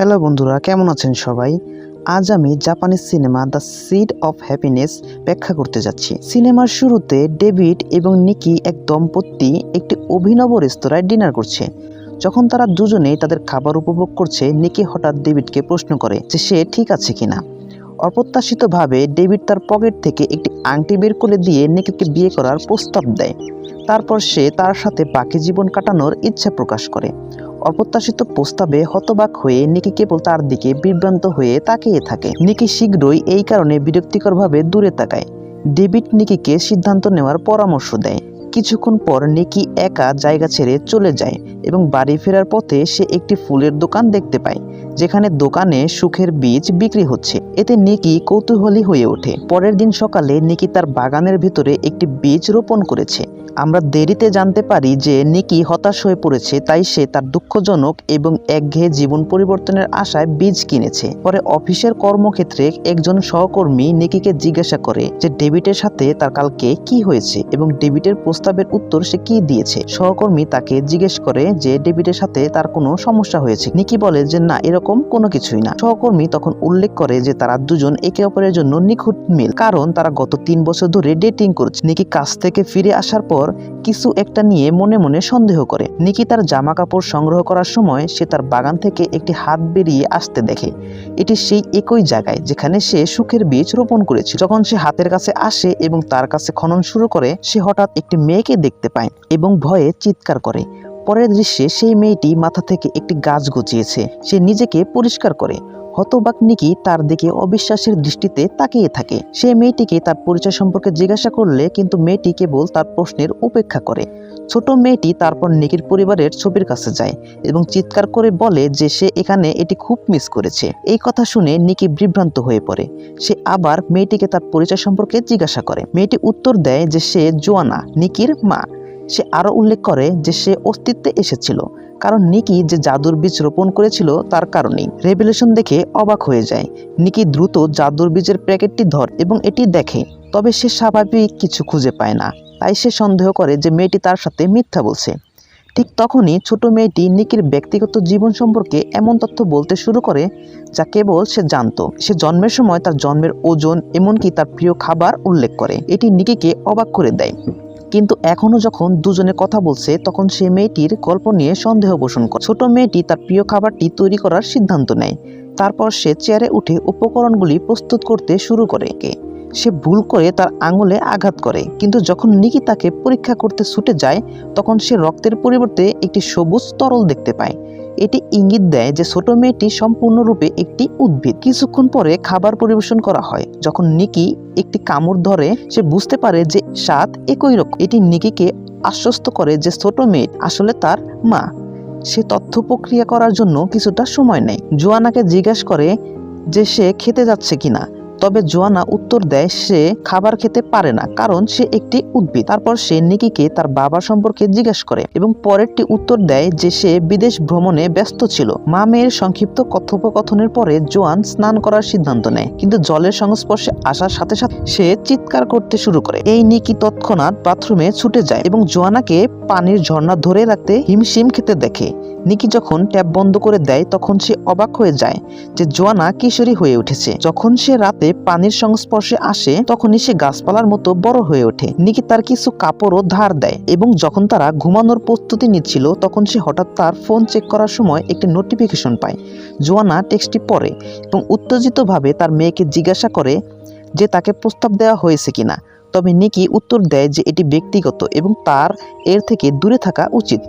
Hello বন্ধুরা, কেমন আছেন সবাই? আজ আমি Japanese cinema the seed of happiness ব্যাখ্যা করতে যাচ্ছি। সিনেমার শুরুতে ডেভিড এবং নিকি এক দম্পতি একটি অভিনব রেস্তোরাঁয় ডিনার করছে। যখন তারা দুজনেই তাদের খাবার উপভোগ করছে, নিকি হঠাৎ ডেভিডকে প্রশ্ন করে যে সে ঠিক আছে কিনা। অপ্রত্যাশিতভাবে ডেভিড তার পকেট থেকে একটি আংটি বের করে দিয়ে নিকিকে বিয়ে করার প্রস্তাব দেয়। তারপর সে তার সাথে বাকি জীবন কাটানোর ইচ্ছা প্রকাশ করে। অপ্রত্যাশিত প্রস্তাবে হতবাক হয়ে নিকি কেবল তার দিকে বিভ্রান্ত হয়ে তাকিয়ে থাকে। নিকি শীঘ্রই এই কারণে বিরক্তিকরভাবে দূরে তাকায়। ডেভিড নিকিকে সিদ্ধান্ত নেওয়ার পরামর্শ দেয়। কিছুক্ষণ পর নিকি একা জায়গা ছেড়ে চলে যায় এবং বাড়ি ফেরার পথে সে একটি ফুলের দোকান দেখতে পায়, যেখানে দোকানে সুখের বীজ বিক্রি হচ্ছে। এতে নিকি কৌতূহলী হয়ে ওঠে। পরের দিন সকালে নিকি তার বাগানের ভিতরে একটি বীজ রোপণ করেছে। আমরা দেরিতে জানতে পারি যে নিকি হতাশ হয়ে পড়েছে, তাই সে তার দুঃখজনক এবং একঘেয়ে জীবন পরিবর্তনের আশায় বীজ কিনেছে। পরে অফিসের কর্মক্ষেত্রে একজন সহকর্মী নিকিকে জিজ্ঞাসা করে যে, ডেভিডের সাথে তার কালকে কি হয়েছে? এবং ডেভিডের প্রস্তাবের উত্তর সে কি দিয়েছে? সহকর্মী তাকে জিজ্ঞেস করে যে, ডেভিডের সাথে তার কোনো সমস্যা হয়েছে? নিকি বলে যে, না, এরকম কোনো কিছুই না। সহকর্মী তখন উল্লেখ করে যে, তারা দুজন একে অপরের জন্য নিখুঁত মিল, কারণ তারা গত তিন বছর ধরে ডেটিং করছে। নিকি কাজ থেকে ফিরে আসার পর কিছু একটা নিয়ে মনে মনে সন্দেহ করে। নিকি তার জামা কাপড় সংগ্রহ করার সময় সে তার বাগান থেকে একটি হাত বেরিয়ে আসতে দেখে। এটি সেই একই জায়গায় যেখানে সে সুখের বীজ রোপণ করেছে যখন সে হাতের কাছে আসে এবং তার কাছে খনন শুরু করে, সে হঠাৎ একটি মেয়েকে দেখতে পায় এবং ভয়ে চিৎকার করে। পরের দৃশ্যে সেই মেয়েটি মাথা থেকে একটি গাছ গজিয়েছে। সে নিজেকে পরিষ্কার করে। হতবাক নিকি তার দিকে অবিশ্বাসের দৃষ্টিতে তাকিয়ে থাকে। সে মেয়েটিকে তার পরিচয় সম্পর্কে জিজ্ঞাসা করলে কিন্তু মেয়েটি কেবল তার প্রশ্নের উপেক্ষা করে। ছোট মেয়েটি তারপর নিকির পরিবারের ছবির কাছে যায় এবং চিৎকার করে বলে যে সে এখানে এটি খুব মিস করেছে। এই কথা শুনে নিকি বিভ্রান্ত হয়ে পড়ে। সে আবার মেয়েটিকে তার পরিচয় সম্পর্কে জিজ্ঞাসা করে। মেয়েটি উত্তর দেয় যে সে জোয়ানা, নিকির মা। সে আরও উল্লেখ করে যে সে অস্তিত্বে এসেছিল, কারণ নিকি যে জাদুর বীজ রোপণ করেছিল তার কারণেই। রেভেলেশন দেখে অবাক হয়ে যায়। নিকি দ্রুত জাদুর বীজের প্যাকেটটি ধর এবং এটি দেখে, তবে সে স্বাভাবিক কিছু খুঁজে পায় না। তাই সে সন্দেহ করে যে মেয়েটি তার সাথে মিথ্যা বলছে। ঠিক তখনই ছোট মেয়েটি নিকির ব্যক্তিগত জীবন সম্পর্কে এমন তথ্য বলতে শুরু করে যা কেবল সে জানত। সে জন্মের সময় তার জন্মের ওজন এমনকি তার প্রিয় খাবার উল্লেখ করে। এটি নিকিকে অবাক করে দেয়। কিন্তু এখনও যখন দুজনে কথা বলছে, তখন সে মেয়েটির গল্প নিয়ে সন্দেহ পোষণ করে। ছোট মেয়েটি তার প্রিয় খাবারটি তৈরি করার সিদ্ধান্ত নেয়। তারপর সে চেয়ারে উঠে উপকরণগুলি প্রস্তুত করতে শুরু করে। সে ভুল করে তার আঙুলে আঘাত করে। কিন্তু যখন নিকি তাকে পরীক্ষা করতে ছুটে যায়, তখন সে রক্তের পরিবর্তে একটি সবুজ তরল দেখতে পায়। এটি ইঙ্গিত দেয় যে ছোট মেয়েটি সম্পূর্ণরূপে একটি উদ্ভিদ। কিছুক্ষণ পরে খাবার পরিবেশন করা হয়। যখন নিকি একটি কামড় ধরে, সে বুঝতে পারে যে স্বাদ একই রকম। এটি নিকিকে আশ্বস্ত করে যে ছোট মেয়ে আসলে তার মা। সে তথ্য প্রক্রিয়া করার জন্য কিছুটা সময় নেয়। জোয়ানাকে জিজ্ঞাসা করে যে সে খেতে যাচ্ছে কিনা। তবে জোয়ানা উত্তর দেয় সে খাবার খেতে পারে না, কারণ সে একটি উদ্ভিদ। তারপর সে নিকিকে তার বাবা সম্পর্কে জিজ্ঞাসা করে এবং পরেরটি উত্তর দেয় যে সে বিদেশ ভ্রমণে ব্যস্ত ছিল। মা মেয়ের সংক্ষিপ্ত কথোপকথনের পরে জোয়ান স্নান করার সিদ্ধান্ত নেয়, কিন্তু জলের সংস্পর্শে আসার সাথে সাথে সে চিৎকার করতে শুরু করে। এই নিকি তৎক্ষণাৎ বাথরুমে ছুটে যায় এবং জোয়ানাকে পানির ঝর্ণা ধরে রাখতে হিমশিম খেতে দেখে। নিকি যখন ট্যাপ বন্ধ করে দেয়, তখন সে অবাক হয়ে যায় যে জোয়ানা কিশোরী হয়ে উঠেছে। যখন সে রাতে পানির সংস্পর্শে আসে, তখনই সে গাছপালার মতো বড় হয়ে ওঠে। নিকি তার কিছু কাপড়ও ধার দেয় এবং যখন তারা ঘুমানোর প্রস্তুতি নিচ্ছিল, তখন সে হঠাৎ তার ফোন চেক করার সময় একটি নোটিফিকেশন পায়। জোয়ানা টেক্সটটি পড়ে এবং উত্তেজিতভাবে তার মেয়েকে জিজ্ঞাসা করে যে তাকে প্রস্তাব দেওয়া হয়েছে কিনা। তবে নিকি উত্তর দেয় যে এটি ব্যক্তিগত এবং তার এর থেকে দূরে থাকা উচিত।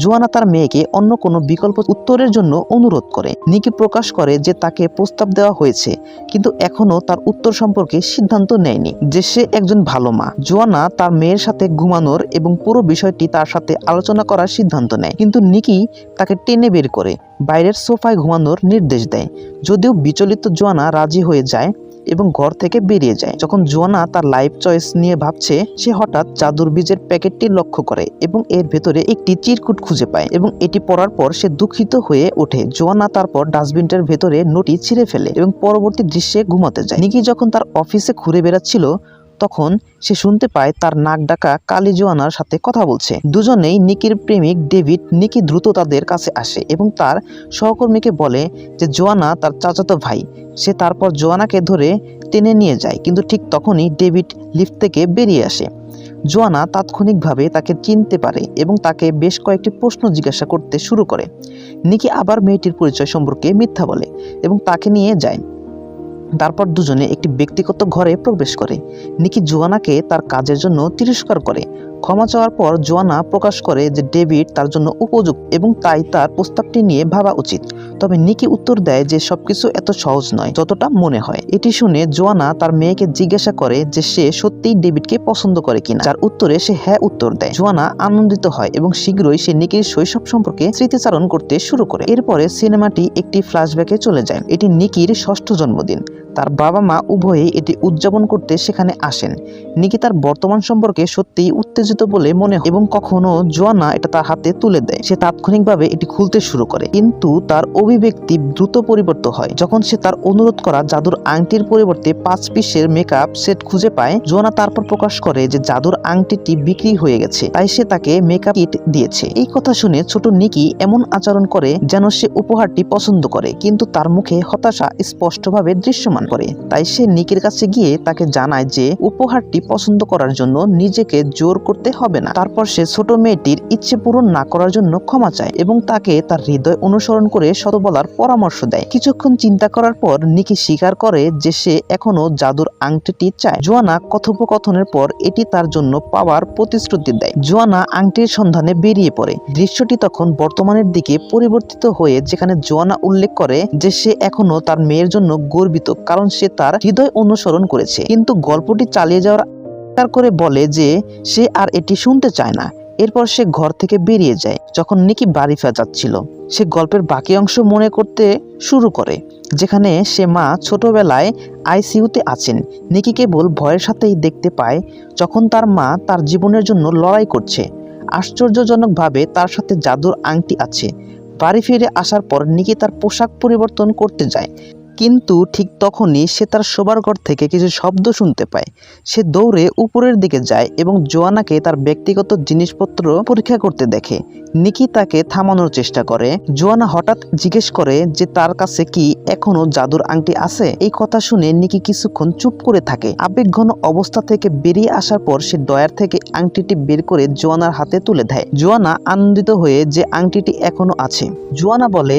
জোয়ানা তার মেয়েকে অন্য কোনো বিকল্প উত্তরের জন্য অনুরোধ করে। নিকি প্রকাশ করে যে তাকে প্রস্তাব দেওয়া হয়েছে, কিন্তু এখনও তার উত্তর সম্পর্কে সিদ্ধান্ত নেয়নি যে সে একজন ভালো মা। জোয়ানা তার মেয়ের সাথে ঘুমানোর এবং পুরো বিষয়টি তার সাথে আলোচনা করার সিদ্ধান্ত নেয়, কিন্তু নিকি তাকে টেনে বের করে, বাইরের সোফায় ঘুমানোর নির্দেশ দেয়। যদিও বিচলিত জোয়ানা রাজি হয়ে যায় এবং ঘর থেকে বেরিয়ে যায়। যখন জোয়ানা তার লাইফ চয়েস নিয়ে ভাবছে, সে হঠাৎ চাদুর বীজের প্যাকেটটি লক্ষ্য করে এবং এর ভেতরে একটি চিরকুট খুঁজে পায় এবং এটি পড়ার পর সে দুঃখিত হয়ে ওঠে। জোয়ানা তারপর ডাস্টবিনটার ভেতরে নোটি ছিঁড়ে ফেলে এবং পরবর্তী দৃশ্যে ঘুমাতে যায়। নিকি যখন তার অফিসে ঘুরে বেড়াচ্ছিল তখন সে শুনতে পায় তার নাক ডাকা কালি জোয়ানার সাথে কথা বলছে। দুজনেই নিকির প্রেমিক ডেভিড, নিকি দ্রুত তাদের কাছে আসে এবং তার সহকর্মীকে বলে যে জোয়ানা তার চাচাতো ভাই, সে তারপর জোয়ানাকে ধরে টেনে নিয়ে যায়, কিন্তু ঠিক তখনই ডেভিড লিফট থেকে বেরিয়ে আসে। জোয়ানা তাৎক্ষণিকভাবে তাকে চিনতে পারে এবং তাকে বেশ কয়েকটি প্রশ্ন জিজ্ঞাসা করতে শুরু করে। নিকি আবার মেয়েটির পরিচয় সম্পর্কে মিথ্যা বলে এবং তাকে নিয়ে যায়। তারপর দুজনে একটি ব্যক্তিগত ঘরে প্রবেশ করে। নিকি জুয়ানাকে তার কাজের জন্য তিরস্কার করে। ক্ষমা চাওয়ার পর জোয়ানা প্রকাশ করে যে ডেভিড তার জন্য উপযুক্ত এবং তাই তার প্রস্তাবটি নিয়ে ভাবা উচিত। তবে নিকি উত্তর দেয় যে সবকিছু এত সহজ নয়, যতটা মনে হয়। এটি শুনে জোয়ানা তার মেয়েকে জিজ্ঞাসা করে যে সে সত্যিই ডেভিডকে পছন্দ করে কিনা, যার উত্তরে সে হ্যাঁ উত্তর দেয়। জোয়ানা আনন্দিত হয় এবং শীঘ্রই সে নিকির শৈশব সম্পর্কে স্মৃতিচারণ করতে শুরু করে। এরপরে সিনেমাটি একটি ফ্ল্যাশব্যাকে চলে যায়। এটি নিকির ষষ্ঠ জন্মদিন। তার বাবা মা উভয়ে এটি উদযাপন করতে সেখানে আসেন। নিকি তার বর্তমান সম্পর্কে সত্যিই উত্তেজিত বলে মনে হয় এবং কখনো জোয়ানা এটা তার হাতে তুলে দেয়। সে তাৎক্ষণিকভাবে এটি খুলতে শুরু করে। কিন্তু তার অভিব্যক্তি দ্রুত পরিবর্তন হয়। যখন সে তার অনুরোধ করা জাদুর আংটির পরিবর্তে পাঁচ পিসের মেকআপ সেট খুঁজে পায়, জোয়ানা তারপর প্রকাশ করে যে জাদুর আংটিটি বিক্রি হয়ে গেছে। তাই সে তাকে মেকআপ কিট দিয়েছে। এই কথা শুনে ছোট নিকি এমন আচরণ করে যেন সে উপহারটি পছন্দ করে। কিন্তু তার মুখে হতাশা স্পষ্টভাবে দৃশ্যমান করে। তাই সে নিকের কাছে গিয়ে তাকে জানায় যে, উপহারটি পছন্দ করার জন্য নিজেকে জোর করতে হবে না। তারপর সে ছোট মেয়েটির ইচ্ছে পূরণ না করার জন্য ক্ষমা চায় এবং তাকে তার হৃদয় অনুসরণ করে শত বলার পরামর্শ দেয়। কিছুক্ষণ চিন্তা করার পর নিকি স্বীকার করে যে সে এখনও জাদুর আংটিটি চায়। জোয়ানা কথোপকথনের পর এটি তার জন্য পাওয়ার প্রতিশ্রুতি দেয়। জোয়ানা আংটির সন্ধানে বেরিয়ে পড়ে। দৃশ্যটি তখন বর্তমানের দিকে পরিবর্তিত হয়ে যেখানে জোয়ানা উল্লেখ করে যে সে এখনও তার মেয়ের জন্য গর্বিত। কারণ সে তার হৃদয় অনুসরণ করেছে। কিন্তু গল্পটি চালিয়ে যাওয়ার করে বলে যে, সে আর এটি শুনতে চায় না। এরপর সে ঘর থেকে বেরিয়ে যায়, যখন নিকি বাড়ি ফেরা যাচ্ছিল। সে গল্পের বাকি অংশ মনে করতে শুরু করে, যেখানে সে মা ছোটবেলায় আইসিইউতে আছেন। নিকি কেবল ভয়ের সাথেই দেখতে পায়, যখন তার মা তার জীবনের জন্য লড়াই করছে। আশ্চর্যজনকভাবে তার সাথে জাদুর আংটি আছে। বাড়ি ফিরে আসার পর নিকি তার পোশাক পরিবর্তন করতে যায়। কিন্তু ঠিক তখনই সে তার শোবার ঘর থেকে কিছু শব্দ শুনতে পায়। সে দৌড়ে উপরের দিকে যায় এবং জোয়ানাকে তার ব্যক্তিগত জিনিসপত্র পরীক্ষা করতে দেখে। নিকি তাকে থামানোর চেষ্টা করে। জোয়ানা হঠাৎ জিজ্ঞেস করে যে তার কাছে কি এখনও জাদুর আংটি আছে? এই কথা শুনে নিকি কিছুক্ষণ চুপ করে থাকে। আবেগঘন অবস্থা থেকে বেরিয়ে আসার পর সে ডয়ার থেকে আংটিটি বের করে জোয়ানার হাতে তুলে দেয়। জোয়ানা আনন্দিত হয়ে যে আংটিটি এখনও আছে। জোয়ানা বলে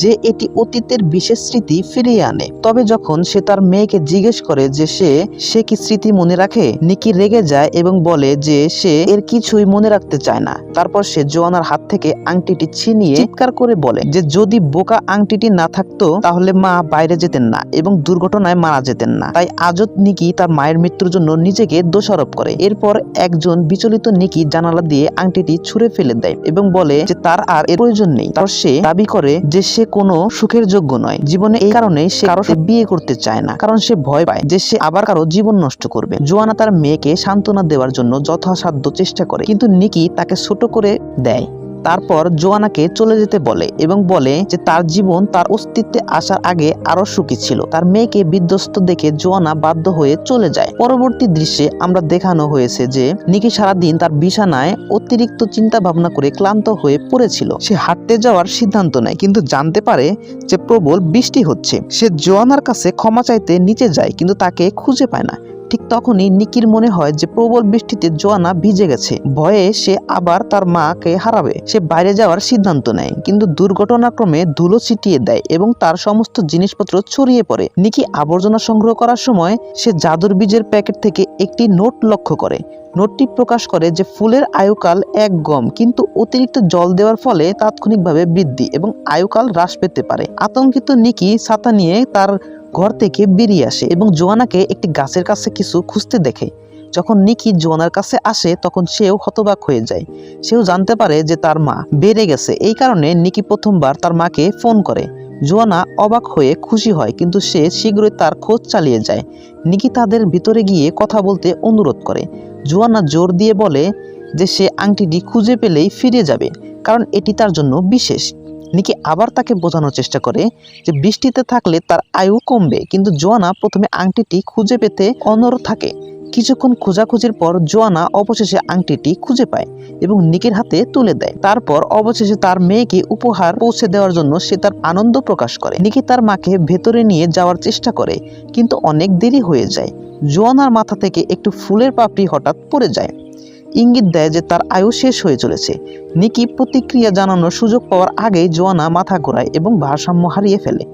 যে এটি অতীতের বিশেষ স্মৃতি ফিরিয়ে আনে। তবে যখন সে তার মেয়েকে জিজ্ঞেস করে যে সে সে কি স্মৃতি মনে রাখে? নিকি রেগে যায় এবং বলে যে সে এর কিছুই মনে রাখতে চায় না। তারপর সে জোয়ানার হাত থেকে আংটিটি ছিনিয়ে চিৎকার করে বলে যে, যদি বোকা আংটিটি না থাকতো, তাহলে মা বাইরে যেতেন না এবং দুর্ঘটনায় মারা যেতেন না। তাই আজত নিকি তার মায়ের মৃত্যুর জন্য নিজেকে দোষারোপ করে। এরপর একজন বিচলিত নিকি জানালা দিয়ে আংটিটি ছুঁড়ে ফেলে দেয় এবং বলে যে, তার আর এর প্রয়োজন নেই। তারপর সে দাবি করে যে, সে কোনো সুখের যোগ্য নয়। জীবনে এই কারণে সে কারও বিয়ে করতে চায় না। কারণ সে ভয় পায় যে সে আবার কারও জীবন নষ্ট করবে। জোয়ানা তার মেয়েকে সান্ত্বনা দেওয়ার জন্য যথাসাধ্য চেষ্টা করে। কিন্তু নিকি তাকে ছোট করে দেয়। তারপর জোয়ানাকে চলে যেতে বলে এবং বলে যে তার জীবন তার অস্তিত্বে আসার আগে আরও সুখী ছিল। তার মেয়েকে বিধ্বস্ত দেখে জোয়ানা বাধ্য হয়ে চলে যায়। পরবর্তী দৃশ্যে আমরা দেখানো হয়েছে যে নিকি সারাদিন তার বিছানায় অতিরিক্ত চিন্তা ভাবনা করে ক্লান্ত হয়ে পড়েছিল। সে হাঁটতে যাওয়ার সিদ্ধান্ত নেয়, কিন্তু জানতে পারে যে প্রবল বৃষ্টি হচ্ছে। সে জোয়ানার কাছে ক্ষমা চাইতে নিচে যায়, কিন্তু তাকে খুঁজে পায় না। ঠিক তখনই নিকির মনে হয় যে প্রবল বৃষ্টিতে জোয়ানা ভিজে গেছে। ভয়ে সে আবার তার মাকে হারাবে। সে বাইরে যাওয়ার সিদ্ধান্ত নেয়, কিন্তু দুর্ঘটনাক্রমে ধুলো ছিটিয়ে দেয় এবং তার সমস্ত জিনিসপত্র ছড়িয়ে পড়ে। নিকি আবর্জনা সংগ্রহ করার সময় সে জাদুর বীজের প্যাকেট থেকে একটি নোট লক্ষ্য করে। নোটটি প্রকাশ করে যে ফুলের আয়ুকাল এক গম, কিন্তু অতিরিক্ত জল দেওয়ার ফলে তাৎক্ষণিকভাবে বৃদ্ধি এবং আয়ুকাল হ্রাস পেতে পারে। আতঙ্কিত নিকি ছাতা নিয়ে তার ঘর থেকে বেরিয়ে আসে এবং জোয়ানাকে একটি গাছের কাছে কিছু খুঁজতে দেখে। যখন নিকি জোয়ানার কাছে আসে, তখন সেও হতবাক হয়ে যায়। সেও জানতে পারে যে তার মা বেড়ে গেছে। এই কারণে নিকি প্রথমবার তার মাকে ফোন করে। জোয়ানা অবাক হয়ে খুশি হয়, কিন্তু সে শীঘ্রই তার খোঁজ চালিয়ে যায়। নিকি তাদের ভিতরে গিয়ে কথা বলতে অনুরোধ করে। জোয়ানা জোর দিয়ে বলে যে, সে আংটিটি খুঁজে পেলেই ফিরে যাবে, কারণ এটি তার জন্য বিশেষ। নিকি আবার তাকে বোঝানোর চেষ্টা করে যে বৃষ্টিতে থাকলে তার আয়ু কমবে, কিন্তু জোয়ানা প্রথমে আংটিটি খুঁজে পেতে অনর থাকে। কিছুক্ষণ খোঁজাখুঁজির পর জোয়ানা অবশেষে আংটিটি খুঁজে পায় এবং নিকের হাতে তুলে দেয়। তারপর অবশেষে তার মেয়েকে উপহার পৌঁছে দেওয়ার জন্য সে তার আনন্দ প্রকাশ করে। নিকি তার মাকে ভেতরে নিয়ে যাওয়ার চেষ্টা করে, কিন্তু অনেক দেরি হয়ে যায়। জোয়ানার মাথা থেকে একটু ফুলের পাপড়ি হঠাৎ পড়ে যায়। ইঙ্গিত দেয় যে তার আয়ু শেষ হয়ে চলেছে। নিকি প্রতিক্রিয়া জানানোর সুযোগ পাওয়ার আগেই জোয়ানা মাথা ঘোরায় এবং ভারসাম্য হারিয়ে ফেলে।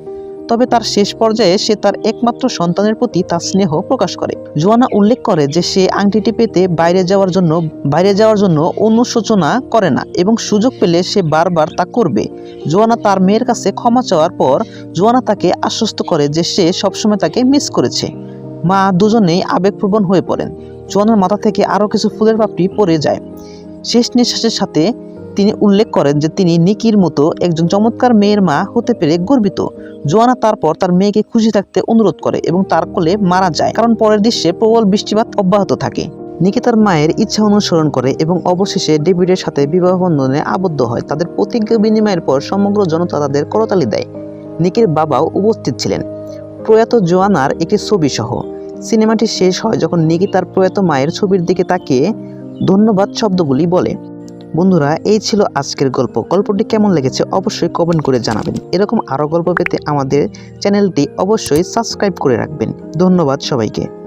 তবে তার শেষ পর্যায়ে সে তার একমাত্র সন্তানের প্রতি তার স্নেহ প্রকাশ করে। জোয়ানা উল্লেখ করে যে সে আংটিটি পেতে বাইরে যাওয়ার জন্য, বাইরে যাওয়ার জন্য অনুশোচনা করে না এবং সুযোগ পেলে সে বারবার তা করবে। জোয়ানা তার মেয়ের কাছে ক্ষমা চাওয়ার পর জোয়ানা তাকে আশ্বস্ত করে যে সে সবসময় তাকে মিস করেছে। মা দুজনেই আবেগপ্রবণ হয়ে পড়েন। জোয়ানার মাথা থেকে আরও কিছু ফুলের পাপড়ি পড়ে যায়। শেষ নিঃশ্বাসের সাথে তিনি উল্লেখ করেন যে তিনি নিকির মতো একজন চমৎকার মেয়ের মা হতে পেরে গর্বিত। জোয়ানা তারপর তার মেয়েকে খুশি থাকতে অনুরোধ করে এবং তার কোলে মারা যায়, কারণ পরের দৃশ্যে প্রবল বৃষ্টিপাত অব্যাহত থাকে। নিকি তার মায়ের ইচ্ছা অনুসরণ করে এবং অবশেষে ডেভিডের সাথে বিবাহ বন্ধনে আবদ্ধ হয়। তাদের প্রতিজ্ঞা বিনিময়ের পর সমগ্র জনতা তাদের করতালি দেয়। নিকির বাবাও উপস্থিত ছিলেন। প্রয়াত জোয়ানার একটি ছবি সহ সিনেমাটি শেষ হয় যখন নিকি তার প্রয়াত মায়ের ছবির দিকে তাকিয়ে ধন্যবাদ শব্দগুলি বলে। বন্ধুরা, এই ছিল আজকের গল্প। গল্পটি কেমন লেগেছে অবশ্যই কমেন্ট করে জানাবেন। এরকম আরও গল্প পেতে আমাদের চ্যানেলটি অবশ্যই সাবস্ক্রাইব করে রাখবেন। ধন্যবাদ সবাইকে।